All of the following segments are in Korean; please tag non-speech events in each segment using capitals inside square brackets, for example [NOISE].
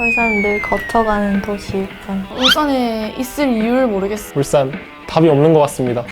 울산 늘 거쳐가는 도시일 뿐. 울산에 있을 이유를 모르겠어. 울산 답이 없는 것 같습니다.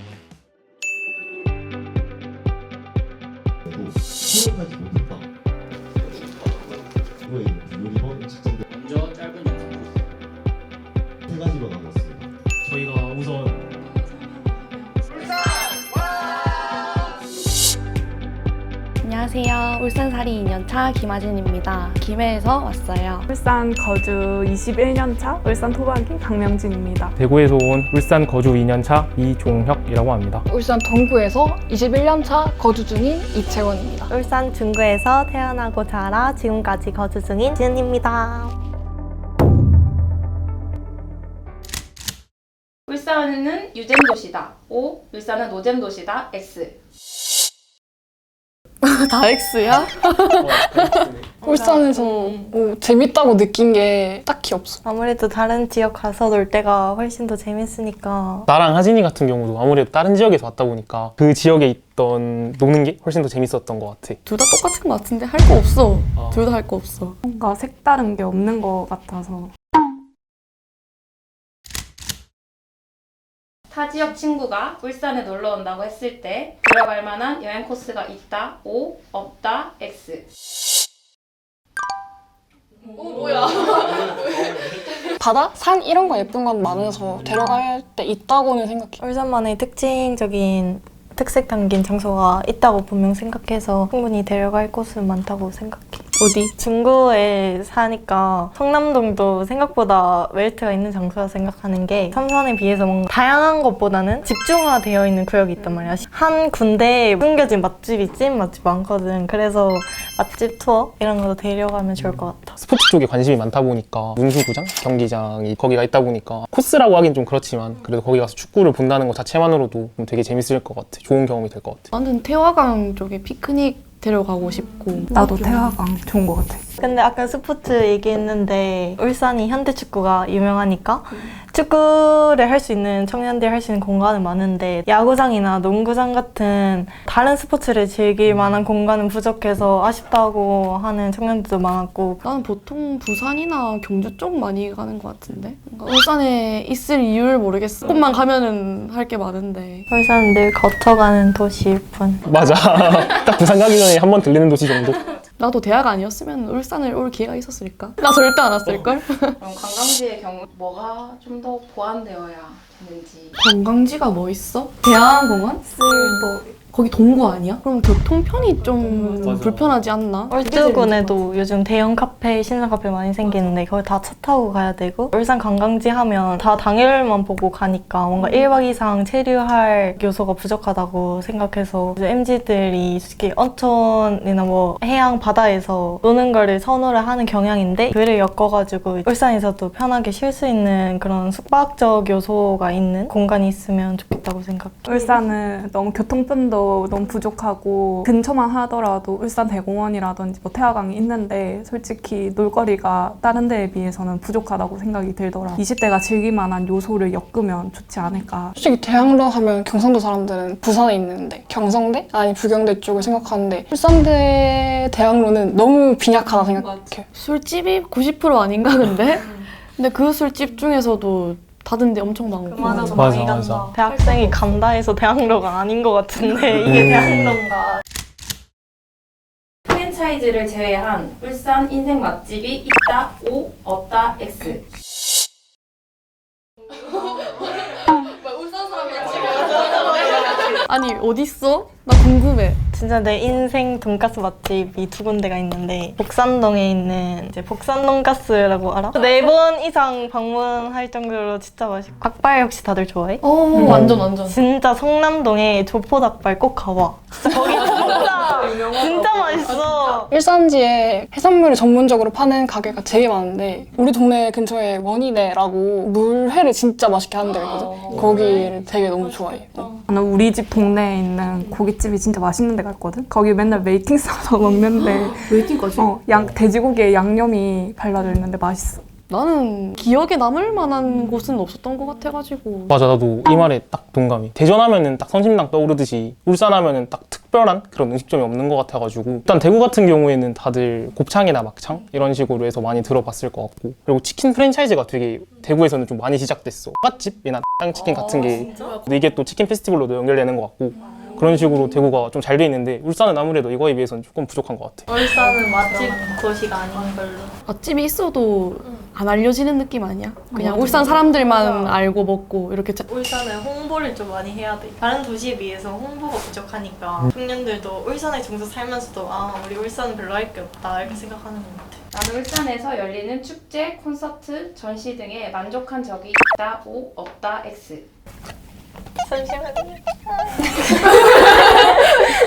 안녕하세요. 울산살이 2년차 김아진입니다. 김해에서 왔어요. 울산 거주 21년차 울산 토박이 강명진입니다. 대구에서 온 울산 거주 2년차 이종혁이라고 합니다. 울산 동구에서 21년차 거주 중인 이채원입니다. 울산 중구에서 태어나고 자라 지금까지 거주 중인 지은입니다. 울산은 유잼 도시다. O. 울산은 노잼 도시다. S. [LAUGHS] 다 X야? [LAUGHS] 울산에서 뭐 재밌다고 느낀 게 딱히 없어. 아무래도 다른 지역 가서 놀 때가 훨씬 더 재밌으니까 나랑 하진이 같은 경우도 아무래도 다른 지역에서 왔다 보니까 그 지역에 있던 노는 게 훨씬 더 재밌었던 것 같아. 둘 다 똑같은 것 같은데 할 거 없어. 아. 둘다 할 거 없어. 뭔가 색다른 게 없는 것 같아서 타 지역 친구가 울산에 놀러 온다고 했을 때 들어갈 만한 여행 코스가 있다. O. 없다. X. [LAUGHS] 바다? 산 이런 거 예쁜 건 많아서 데려갈 때 있다고는 생각해. 울산만의 특징적인 특색 담긴 장소가 있다고 분명 생각해서 충분히 데려갈 곳은 많다고 생각해. 어디? 중구에 사니까 성남동도 생각보다 메리트가 있는 장소라 생각하는 게 삼선에 비해서 뭔가 다양한 것보다는 집중화되어 있는 구역이 있단 말이야. 한 군데에 숨겨진 맛집이 찐 맛집 많거든. 그래서 맛집 투어 이런 거 데려가면 좋을 것 같아. 스포츠 쪽에 관심이 많다 보니까 문수구장, 경기장이 거기가 있다 보니까 코스라고 하긴 좀 그렇지만 그래도 거기 가서 축구를 본다는 것 자체만으로도 좀 되게 재밌을 것 같아. 좋은 경험이 될 것 같아. 완전 태화강 쪽에 피크닉 데려가고 싶고. 나도 태화강 좋은 것 같아. 근데 아까 스포츠 얘기했는데 울산이 현대 축구가 유명하니까 축구를 할 수 있는 청년들이 할 수 있는 공간은 많은데 야구장이나 농구장 같은 다른 스포츠를 즐길 만한 공간은 부족해서 아쉽다고 하는 청년들도 많았고 나는 보통 부산이나 경주 쪽 많이 가는 것 같은데 뭔가 울산에 있을 이유를 모르겠어 조금만 가면은 할 게 많은데 울산은 늘 거쳐가는 도시일 뿐. 맞아. [LAUGHS] 딱 부산 가기 전에 한 번 들리는 도시 정도? 나도 대학 아니었으면 울산을 올 기회가 있었을까? 나 절대 안 왔을걸? [LAUGHS] 그럼 관광지의 경우 뭐가 좀 더 보완되어야 되는지. 관광지가 뭐 있어? 대한공원? 쓸보. 거기 동구 아니야? 그럼 교통편이 좀 맞아. 불편하지 않나? 울주군에도 요즘 대형 카페, 신상 카페 많이 생기는데 거기 다 차 타고 가야 되고 울산 관광지 하면 다 당일만 보고 가니까 뭔가 1박 이상 체류할 요소가 부족하다고 생각해서 MZ들이 솔직히 온천이나 뭐 해양 바다에서 노는 거를 선호를 하는 경향인데 그를 엮어가지고 울산에서도 편하게 쉴 수 있는 그런 숙박적 요소가 있는 공간이 있으면 좋겠다고 생각해. 울산은 너무 교통편도 너무 부족하고 근처만 하더라도 울산 대공원이라든지 뭐 태화강이 있는데 솔직히 놀거리가 다른 데에 비해서는 부족하다고 생각이 들더라. 20대가 즐길 만한 요소를 엮으면 좋지 않을까. 솔직히 대학로 하면 경상도 사람들은 부산에 있는데 경성대 아니 부경대 쪽을 생각하는데 울산대 대학로는 너무 빈약하다 생각해. 술집이 90% 아닌가 근데? 근데 그 술집 중에서도 닫은 데 엄청 많고 맞아, 많이 많이 간다. 간다. 대학생이 간다 해서 대학로가 아닌 것 같은데 이게 음. 대학로인가. 프랜차이즈를 제외한 울산 인생 맛집이 있다. O. 없다. X. 아니 어딨어? 나 궁금해 진짜 내 인생 돈가스 맛집이 두 군데가 있는데 복산동에 있는 이제 복산 돈가스라고 알아? 네 번 이상 방문할 정도로 진짜 맛있고 닭발 혹시 다들 좋아해? 어 완전 완전 진짜 성남동에 조포 닭발 꼭 가봐. 진짜 거기 진짜 진짜 맛있어. 일산지에 해산물을 전문적으로 파는 가게가 되게 많은데 우리 동네 근처에 원이네라고 물회를 진짜 맛있게 하는 데가 있거든. 거기를 되게 너무 좋아해. 어. 나는 우리 집 동네에 있는 고깃집이 진짜 맛있는 데가 있거든. 거기 맨날 웨이팅 싸서 [LAUGHS] 먹는데 [GASPS] 웨이팅까지? 어, 양, 돼지고기에 양념이 발라져 있는데 맛있어. 나는 기억에 남을 만한 곳은 없었던 것 같아가지고 맞아 나도 이 말에 딱 동감이. 대전 하면은 딱 성심당 떠오르듯이 울산 하면은 딱 특 특별한 그런 음식점이 없는 것 같아가지고 일단 대구 같은 경우에는 다들 곱창이나 막창 이런 식으로 해서 많이 들어봤을 것 같고 그리고 치킨 프랜차이즈가 되게 대구에서는 좀 많이 시작됐어. 맛집이나 땅치킨 같은 게 근데 이게 또 치킨 페스티벌로도 연결되는 것 같고 그런 식으로 대구가 좀 잘 돼 있는데 울산은 아무래도 이거에 비해서는 조금 부족한 것 같아. 울산은 맛집 도시가 아닌 걸로. 맛집이 있어도 안 알려지는 느낌 아니야? 그냥 맞아. 울산 사람들만 맞아. 알고 먹고 이렇게 자- 울산은 홍보를 좀 많이 해야 돼. 다른 도시에 비해서 홍보가 부족하니까 청년들도 울산에 종서 살면서도 아 우리 울산은 별로 할 게 없다 이렇게 생각하는 것 같아. 나는 울산에서 열리는 축제, 콘서트, 전시 등에 만족한 적이 있다 O 없다 X 잠시만요. [LAUGHS]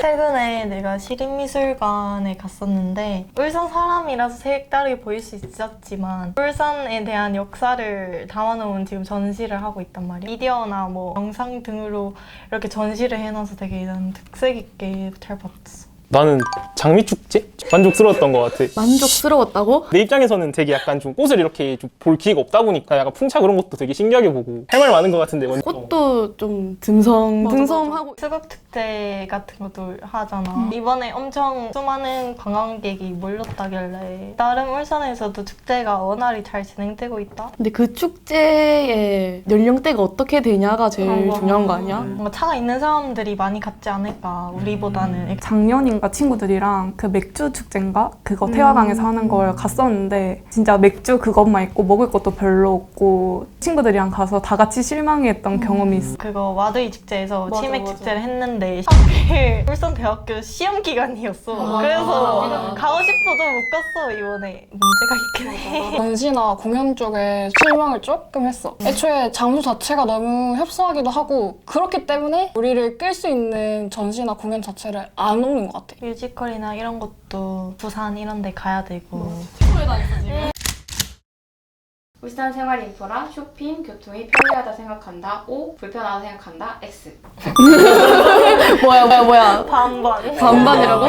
최근에 내가 시립미술관에 갔었는데 울산 사람이라서 색다르게 보일 수 있었지만 울산에 대한 역사를 담아놓은 지금 전시를 하고 있단 말이야. 미디어나 뭐 영상 등으로 이렇게 전시를 해놔서 되게 난 특색 있게 잘 봤어. 나는 장미축제? 만족스러웠던 것 같아 만족스러웠다고? 내 입장에서는 되게 약간 좀 꽃을 이렇게 좀 볼 기회가 없다 보니까 약간 풍차 그런 것도 되게 신기하게 보고 할 말 많은 것 같은데 완전 꽃도 좀 듬성 맞아, 듬성하고 수국 특제 같은 것도 하잖아. 이번에 엄청 수많은 관광객이 몰렸다길래 다른 울산에서도 축제가 원활히 잘 진행되고 있다. 근데 그 축제의 연령대가 어떻게 되냐가 제일 중요한 거 아니야? 뭔가 차가 있는 사람들이 많이 갔지 않을까 우리보다는. 작년인 가 친구들이랑 그 맥주 축제인가 그거 태화강에서 하는 걸 갔었는데 진짜 맥주 그것만 있고 먹을 것도 별로 없고 친구들이랑 가서 다 같이 실망했던 경험이 있어. 그거 와드이 축제에서 맞아, 치맥 맞아. 축제를 했는데 하필 울산대학교 시험 기간이었어. 그래서 가고 싶어도 못 갔어 이번에 문제가 있긴 해. 전시나 공연 쪽에 실망을 조금 했어. 애초에 장소 자체가 너무 협소하기도 하고 그렇기 때문에 우리를 끌 수 있는 전시나 공연 자체를 안 오는 것 같아. 뮤지컬이나 이런 것도 부산 이런 데 가야 되고. 울산 생활 인프라, 쇼핑, 교통이 편리하다 생각한다. O 불편하다 생각한다. X. [LAUGHS] 뭐야 뭐야 뭐야? 반반. 반반이라고?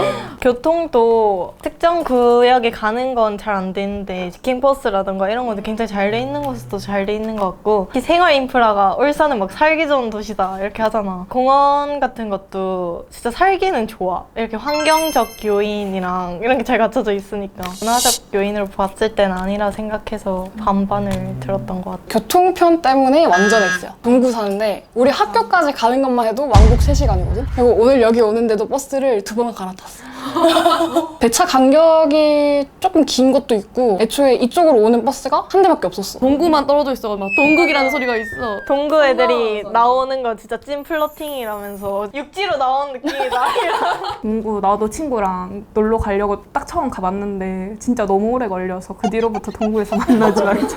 교통도 특정 구역에 가는 건 잘 안 되는데 킹버스라던가 이런 것도 굉장히 잘 돼 있는 곳도 잘 돼 있는 것 같고 특히 생활 인프라가 울산은 막 살기 좋은 도시다 이렇게 하잖아 공원 같은 것도 진짜 살기는 좋아 이렇게 환경적 요인이랑 이런 게 잘 갖춰져 있으니까 문화적 요인으로 봤을 때는 아니라 생각해서 반반을 들었던 것 같아 교통편 때문에 완전 X야. 동구 사는데 우리 학교까지 가는 것만 해도 왕복 3시간이거든? 그리고 오늘 여기 오는데도 버스를 두 번 갈아탔어. [LAUGHS] 배차 간격이 조금 긴 것도 있고 애초에 이쪽으로 오는 버스가 한 대밖에 없었어. 동구만 떨어져 있어 막 동국이라는 소리가 있어. 동구 애들이 나오는 거 진짜 찐 플러팅이라면서 육지로 나오는 느낌이다 [LAUGHS] 동구 나도 친구랑 놀러 가려고 딱 처음 가봤는데 진짜 너무 오래 걸려서 그 뒤로부터 동구에서 [LAUGHS] 만나지 말자.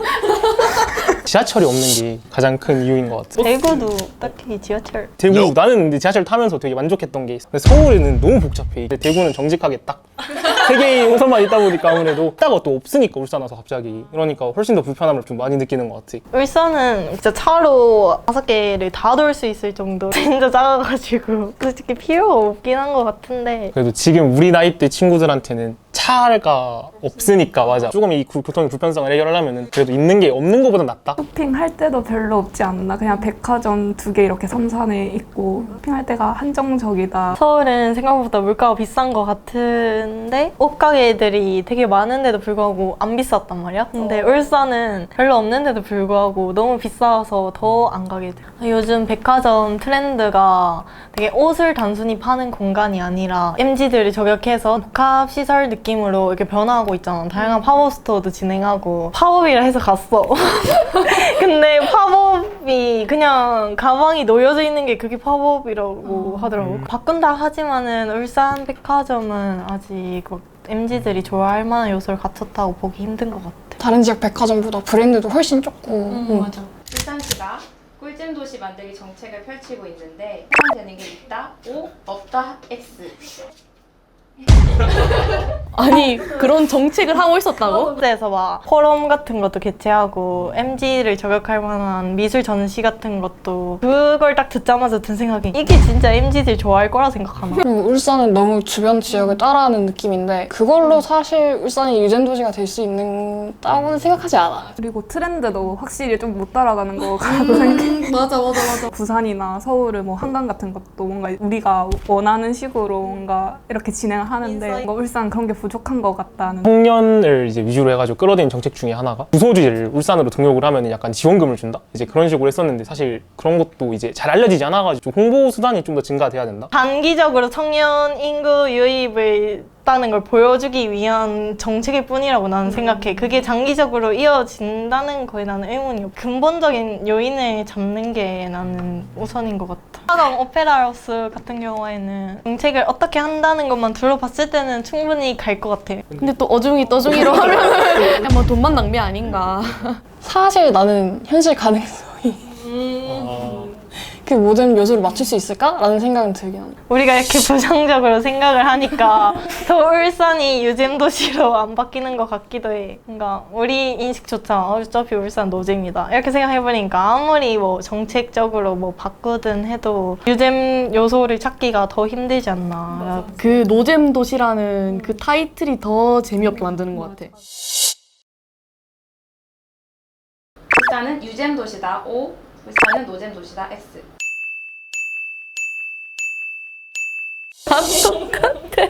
지하철이 없는 게 가장 큰 이유인 것 같아. 대구도 딱히 지하철. 대구 나는 근데 지하철 타면서 되게 만족했던 게 있어. 근데 서울에는 너무 복잡해. 근데 대구는 정직하게 딱 세 개의 호선만 있다 보니까 아무래도 따가 또 없으니까 울산 와서 갑자기 그러니까 훨씬 더 불편함을 좀 많이 느끼는 것 같아. 울산은 진짜 차로 다섯 개를 다 돌 수 있을 정도 [LAUGHS] 진짜 작아가지고 솔직히 필요가 없긴 한 것 같은데. 그래도 지금 우리 나이 때 친구들한테는 차가 없으니까 맞아. 조금 이 구- 교통의 불편성을 해결하려면 그래도 있는 게 없는 것보다 낫다? 쇼핑할 때도 별로 없지 않나. 그냥 백화점 두 개 이렇게 삼산에 있고 쇼핑할 때가 한정적이다. 서울은 생각보다 물가가 비싼 것 같은데 옷가게들이 되게 많은데도 불구하고 안 비쌌단 말이야? 근데 울산은 별로 없는데도 불구하고 너무 비싸서 더 안 가게 돼. 요즘 백화점 트렌드가 되게 옷을 단순히 파는 공간이 아니라 MZ들이 저격해서 복합 시설 느낌 으로 이렇게 변화하고 있잖아. 다양한 팝업 스토어도 진행하고 팝업이라 해서 갔어. [LAUGHS] 근데 팝업이 그냥 가방이 놓여져 있는 게 그게 팝업이라고 하더라고. 바꾼다 하지만은 울산 백화점은 아직 막 MZ들이 좋아할 만한 요소를 갖췄다고 보기 힘든 것 같아. 다른 지역 백화점보다 브랜드도 훨씬 적고 맞아. 울산시가 꿀잼 도시 만들기 정책을 펼치고 있는데 해당되는 게 있다 O 없다 X [LAUGHS] 아니 그런 정책을 하고 있었다고? 그래서 막 포럼 같은 것도 개최하고 MG를 저격할 만한 미술 전시 같은 것도 그걸 딱 듣자마자 든 생각이 이게 진짜 MG들 좋아할 거라 생각하나? 그리고 울산은 너무 주변 지역을 따라하는 느낌인데 그걸로 사실 울산이 유전 도시가 될 수 있는다고는 생각하지 않아. 그리고 트렌드도 확실히 좀 못 따라가는 거 같다고 생각해. 맞아 맞아 맞아. 부산이나 서울을 뭐 한강 같은 것도 뭔가 우리가 원하는 식으로 뭔가 이렇게 진행을 하는데. 뭔가 울산 그런 게 부족한 것 같다는 청년을 이제 위주로 해가지고 끌어들인 정책 중에 하나가 주소지를 울산으로 등록을 하면 약간 지원금을 준다? 이제 그런 식으로 했었는데 사실 그런 것도 이제 잘 알려지지 않아가지고 좀 홍보 수단이 좀 더 증가돼야 된다? 단기적으로 청년 인구 유입을 있다는 걸 보여주기 위한 정책일 뿐이라고 나는 생각해. 그게 장기적으로 이어진다는 거에 나는 의문이 없고 근본적인 요인을 잡는 게 나는 우선인 것 같아. 하강 오페라 하우스 같은 경우에는 정책을 어떻게 한다는 것만 둘러봤을 때는 충분히 갈 것 같아. 근데 또 어중이 떠중이로 하면은 [LAUGHS] 그냥 뭐 돈만 낭비 아닌가. 사실 나는 현실 가능성이 그 모든 요소를 맞출 수 있을까라는 생각은 들긴 한다. 우리가 이렇게 [LAUGHS] 부정적으로 생각을 하니까 [LAUGHS] 더 울산이 유잼 도시로 안 바뀌는 것 같기도 해. 그러니까 우리 인식조차 어차피 울산 노잼이다 이렇게 생각해보니까 아무리 뭐 정책적으로 뭐 바꾸든 해도 유잼 요소를 찾기가 더 힘들지 않나. 그 노잼 도시라는 그 타이틀이 더 재미없게 만드는 것 같아. 울산은 유잼 도시다. O. 울산은 노잼 도시다. S. 다 똑같아.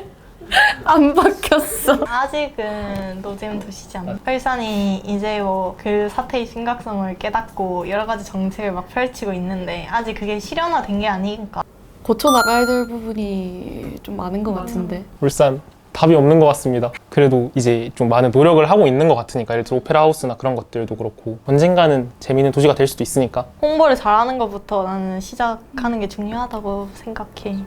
안 바뀌었어. 아직은 노잼 도시지 않나. 울산이 이제 뭐 그 사태의 심각성을 깨닫고 여러 가지 정책을 막 펼치고 있는데 아직 그게 실현화된 게 아니니까. 고쳐 나가야 될 부분이 좀 많은 것 같은데. 울산 답이 없는 것 같습니다. 그래도 이제 좀 많은 노력을 하고 있는 것 같으니까 예를 들어 오페라 하우스나 그런 것들도 그렇고 언젠가는 재미있는 도시가 될 수도 있으니까 홍보를 잘하는 것부터 나는 시작하는 게 중요하다고 생각해.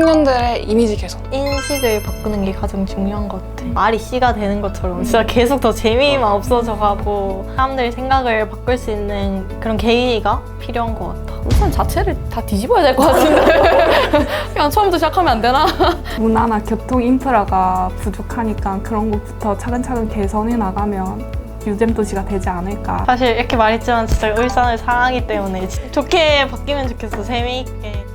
청년들의 이미지 개선. 인식을 바꾸는 게 가장 중요한 것 같아. 말이 씨가 되는 것처럼 진짜 계속 더 재미만 없어져가고 사람들의 생각을 바꿀 수 있는 그런 계기가 필요한 것 같아. 울산 자체를 다 뒤집어야 될 것 같은데. [LAUGHS] 그냥 처음부터 시작하면 안 되나? [LAUGHS] 문화나 교통 인프라가 부족하니까 그런 것부터 차근차근 개선해 나가면 유잼 도시가 되지 않을까. 사실 이렇게 말했지만 진짜 울산을 사랑하기 때문에 좋게 바뀌면 좋겠어. 재미있게.